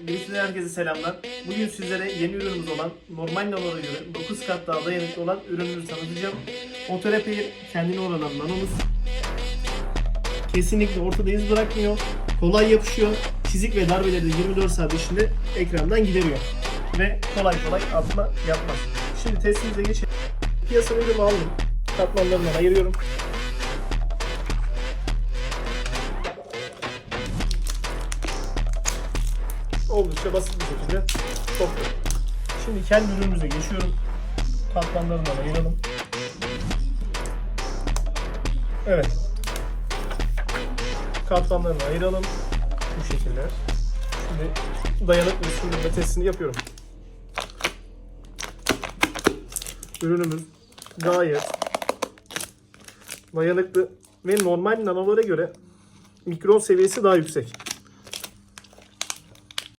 Birisinden herkese selamlar. Bugün sizlere yeni ürünümüz olan normal nanolara göre 9 kat daha dayanıklı olan ürünümüzü tanıtacağım. Motorepair kendine oranan nanomuz. Kesinlikle ortada iz bırakmıyor. Kolay yapışıyor. Çizik ve darbeleri de 24 saat içinde ekrandan gideriyor. Ve kolay kolay atma yapmaz. Şimdi testimize geçelim. Piyasa ürünü aldım. Katmanlarından ayırıyorum. Oldukça basit bir şekilde toplu. Şimdi kendi ürünümüze geçiyorum. Katmanlarından ayıralım. Evet. Katmanlarını ayıralım. Bu şekilde. Şimdi dayanıklı sündürme testini yapıyorum. Ürünümüz gayet dayanıklı ve normal nanolara göre mikron seviyesi daha yüksek.